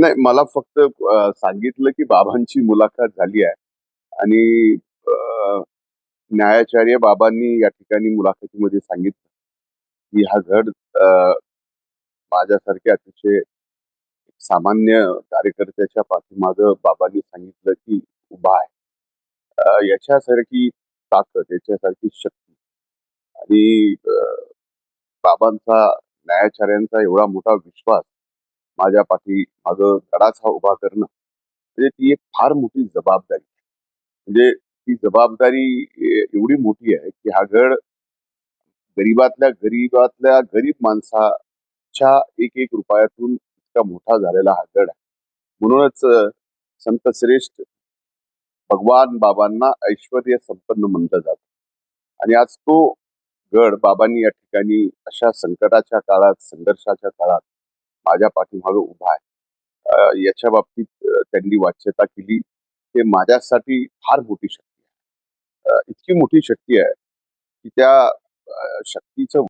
नाही मला फक्त सांगितलं की बाबांची मुलाखत झाली आहे. आणि न्यायाचार्य बाबांनी या ठिकाणी मुलाखतीमध्ये सांगितलं की हा घड माझ्यासारख्या अतिशय सामान्य कार्यकर्त्याच्या पाठीमागं बाबांनी सांगितलं की उभा आहे. याच्यासारखी ताकद याच्यासारखी शक्ती आणि बाबांचा न्यायाचार्यांचा एवढा मोठा विश्वास माझ्या पाठी मागं गडाचा उभा करणं म्हणजे ती एक फार मोठी जबाबदारी. म्हणजे ती जबाबदारी एवढी मोठी आहे की हा गड गरीबातल्या गरीबातल्या गरीब माणसाच्या एक एक रुपयातून इतका मोठा झालेला हा गड आहे. म्हणूनच संत श्रेष्ठ भगवान बाबांना ऐश्वर संपन्न म्हणलं जातं. आणि आज तो गड बाबांनी या ठिकाणी अशा संकटाच्या काळात संघर्षाच्या काळात माझ्या पाठीमागे उभा आहे. याच्या बाबतीत त्यांनी वाच्यता केली. हे माझ्यासाठी फार मोठी शक्ती आहे. इतकी मोठी शक्ती आहे की त्या शक्तीचं